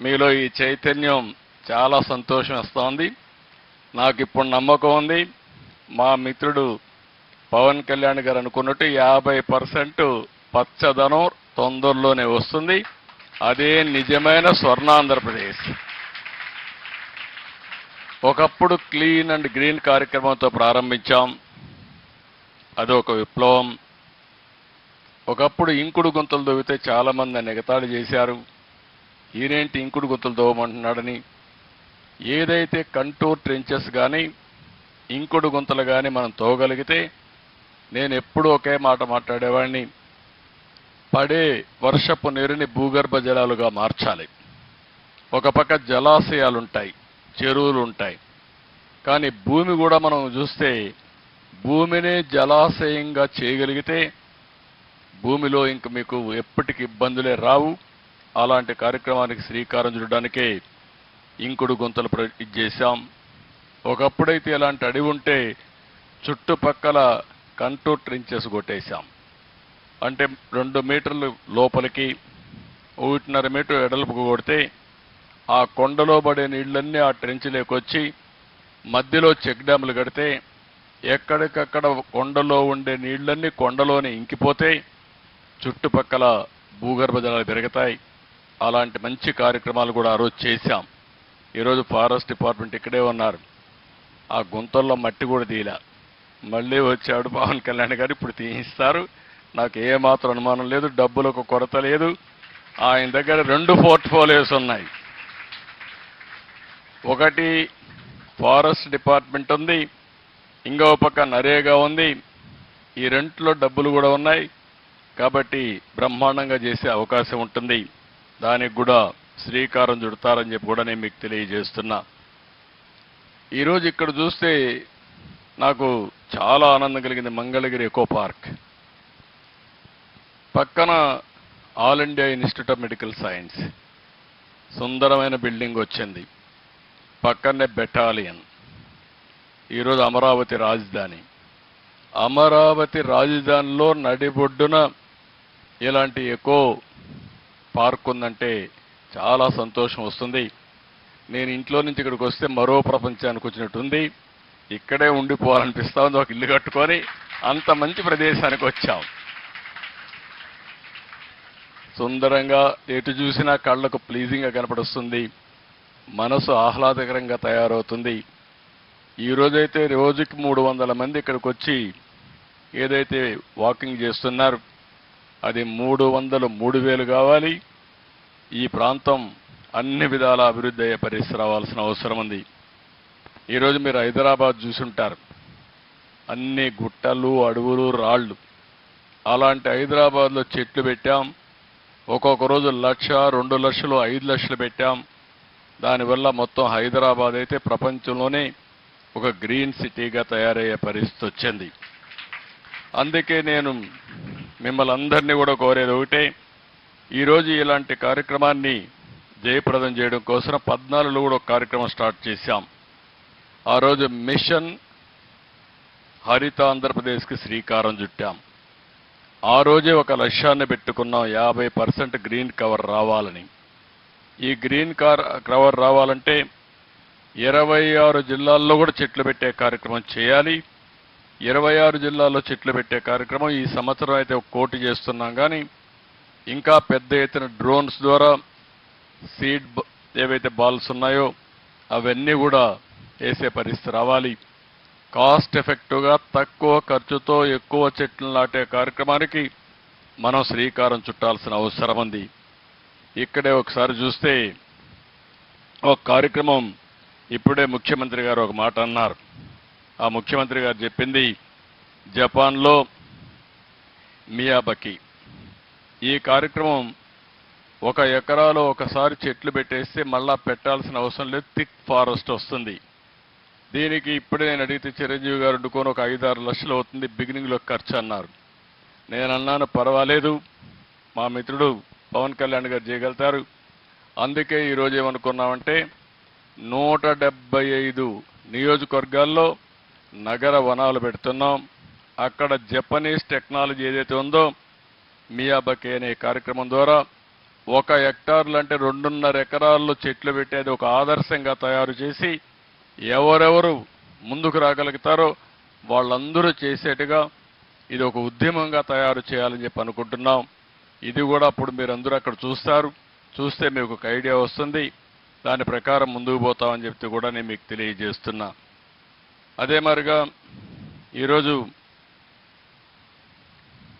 మీలో ఈ చైతన్యం చాలా సంతోషం ఇస్తోంది నాకు ఇప్పుడు నమ్మకం ఉంది. మా మిత్రుడు పవన్ కళ్యాణ్ గారు అనుకున్నట్టు యాభై పర్సెంట్ పచ్చదనం తొందరలోనే వస్తుంది. అదే నిజమైన స్వర్ణాంధ్రప్రదేశ్. ఒకప్పుడు క్లీన్ అండ్ గ్రీన్ కార్యక్రమంతో ప్రారంభించాం. అది ఒక విప్లవం. ఒకప్పుడు ఇంకుడు గుంతలు దొవితే చాలామంది ఎగతాళి చేశారు. ఈయనేంటి ఇంకుడు గుంతలు దోవమంటున్నాడని ఏదైతే కంటూర్ ట్రెంచెస్ కానీ ఇంకుడు గుంతలు కానీ మనం తోగలిగితే నేను ఎప్పుడూ ఒకే మాట మాట్లాడేవాడిని పడే వర్షపు నీరుని భూగర్భ జలాలుగా మార్చాలి. ఒక పక్క జలాశయాలుంటాయి చెరువులు ఉంటాయి కానీ భూమి కూడా మనం చూస్తే భూమినే జలాశయంగా చేయగలిగితే భూమిలో ఇంక మీకు ఎప్పటికి ఇబ్బందులే రావు. అలాంటి కార్యక్రమానికి శ్రీకారం చుట్టడానికే ఇంకుడు గుంతలు ప్ర- చేశాం ఒకప్పుడైతే ఇలాంటి అడవి ఉంటే చుట్టుపక్కల కంటూర్ ట్రించెస్ కొట్టేశాం. అంటే రెండు మీటర్లు లోపలికి ఒకటిన్నర మీటర్ ఎడల్పుకు కొడితే ఆ కొండలో పడే నీళ్ళన్నీ ఆ ట్రెంచ్లోకి వచ్చి మధ్యలో చెక్ డ్యాములు కడితే ఎక్కడికక్కడ కొండలో ఉండే నీళ్ళన్నీ కొండలోనే ఇంకిపోతే చుట్టుపక్కల భూగర్భ జలాలు పెరుగుతాయి. అలాంటి మంచి కార్యక్రమాలు కూడా ఆ రోజు చేశాం. ఈరోజు ఫారెస్ట్ డిపార్ట్మెంట్ ఇక్కడే ఉన్నారు. ఆ గుంతల్లో మట్టి కూడా తీయలే. మళ్ళీ వచ్చాడు పవన్ కళ్యాణ్ గారు ఇప్పుడు తీయిస్తారు. నాకు ఏమాత్రం అనుమానం లేదు డబ్బులకు కొరత లేదు. ఆయన దగ్గర రెండు పోర్ట్ఫోలియోస్ ఉన్నాయి. ఒకటి ఫారెస్ట్ డిపార్ట్మెంట్ ఉంది ఇంకో పక్క నరేగా ఉంది. ఈ రెంట్లో డబ్బులు కూడా ఉన్నాయి. కాబట్టి బ్రహ్మాండంగా చేసే అవకాశం ఉంటుంది. దానికి కూడా శ్రీకారం చుడతారని చెప్పి కూడా నేను మీకు తెలియజేస్తున్నా. ఈరోజు ఇక్కడ చూస్తే నాకు చాలా ఆనందం కలిగింది మంగళగిరి ఎకో పార్క్. పక్కన all India institute of medical science. సుందరమైన బిల్డింగ్ వచ్చింది. పక్కనే బెటాలియన్. ఈరోజు అమరావతి రాజధాని. అమరావతి రాజధానిలో నడిబొడ్డున ఇలాంటి ఎకో పార్క్ ఉందంటే చాలా సంతోషం వస్తుంది. నేను ఇంట్లో నుంచి ఇక్కడికి వస్తే మరో ప్రపంచానికి వచ్చినట్టుంది ఇక్కడే ఉండిపోవాలనిపిస్తా ఉంది ఒక ఇల్లు కట్టుకొని అంత మంచి ప్రదేశానికి వచ్చాం. సుందరంగా ఎటు చూసినా కళ్ళకు ప్లీజింగ్గా కనపడుస్తుంది. మనసు ఆహ్లాదకరంగా తయారవుతుంది. ఈరోజైతే రోజుకి మూడు వందల మంది ఇక్కడికి వచ్చి ఏదైతే వాకింగ్ చేస్తున్నారు. అది మూడు వందలు మూడు వేలు కావాలి. ఈ ప్రాంతం అన్ని విధాల అభివృద్ధి అయ్యే పరిస్థితి రావాల్సిన అవసరం ఉంది. ఈరోజు మీరు హైదరాబాద్ చూసుంటారు. అన్ని గుట్టలు అడవులు రాళ్ళు. అలాంటి హైదరాబాద్లో చెట్లు పెట్టాం. ఒక్కొక్క రోజు లక్ష రెండు లక్షలు ఐదు లక్షలు పెట్టాం. దానివల్ల మొత్తం హైదరాబాద్ అయితే ప్రపంచంలోనే ఒక గ్రీన్ సిటీగా తయారయ్యే పరిస్థితి వచ్చింది. అందుకే నేను మిమ్మల్ని అందరినీ కూడా కోరేది ఒకటే ఈరోజు ఇలాంటి కార్యక్రమాన్ని జయప్రదం చేయడం కోసం పద్నాలుగులో కూడా ఒక కార్యక్రమం స్టార్ట్ చేశాం. ఆ రోజు మిషన్ హరిత ఆంధ్రప్రదేశ్కి శ్రీకారం చుట్టాం. ఆ రోజే ఒక లక్ష్యాన్ని పెట్టుకున్నాం యాభై పర్సెంట్ గ్రీన్ కవర్ రావాలని. ఈ గ్రీన్ కార్ కవర్ రావాలంటే ఇరవై ఆరు జిల్లాల్లో కూడా చెట్లు పెట్టే కార్యక్రమం చేయాలి. ఇరవై ఆరు జిల్లాల్లో చెట్లు పెట్టే కార్యక్రమం ఈ సంవత్సరం అయితే ఒక కోటి చేస్తున్నాం కానీ ఇంకా పెద్ద ఎత్తున డ్రోన్స్ ద్వారా సీడ్ ఏవైతే బాల్స్ ఉన్నాయో అవన్నీ కూడా వేసే పరిస్థితి రావాలి. కాస్ట్ ఎఫెక్టివ్గా తక్కువ ఖర్చుతో ఎక్కువ చెట్లు నాటే కార్యక్రమానికి మనం శ్రీకారం చుట్టాల్సిన అవసరం ఉంది. ఇక్కడే ఒకసారి చూస్తే ఒక కార్యక్రమం ఇప్పుడే ముఖ్యమంత్రి గారు ఒక మాట అన్నారు. ఆ ముఖ్యమంత్రి గారు చెప్పింది జపాన్లో మియాబకి. ఈ కార్యక్రమం ఒక ఎకరాలో ఒకసారి చెట్లు పెట్టేస్తే మళ్ళా పెట్టాల్సిన అవసరం లేదు థిక్ ఫారెస్ట్ వస్తుంది. దీనికి ఇప్పుడే నేను అడిగితే చిరంజీవి గారు వండుకొని ఒక ఐదారు లక్షలు అవుతుంది బిగినింగ్లో ఖర్చు అన్నారు. నేను అన్నాను పర్వాలేదు మా మిత్రుడు పవన్ కళ్యాణ్ గారు చేయగలుగుతారు. అందుకే ఈరోజు ఏమనుకున్నామంటే నూట డెబ్బై ఐదు నియోజకవర్గాల్లో నగర వనాలు పెడుతున్నాం. అక్కడ జపనీస్ టెక్నాలజీ ఏదైతే ఉందో మియాబకే అనే కార్యక్రమం ద్వారా ఒక హెక్టార్లు అంటే రెండున్నర ఎకరాల్లో చెట్లు పెట్టేది ఒక ఆదర్శంగా తయారు చేసి ఎవరెవరు ముందుకు రాగలుగుతారో వాళ్ళందరూ చేసేట్టుగా ఇది ఒక ఉద్యమంగా తయారు చేయాలని చెప్పి అనుకుంటున్నాం. ఇది కూడా అప్పుడు మీరందరూ అక్కడ చూస్తారు. చూస్తే మీకు ఒక ఐడియా వస్తుంది. దాని ప్రకారం ముందుకు పోతామని చెప్తే కూడా నేను మీకు తెలియజేస్తున్నా. అదే మరిగా ఈరోజు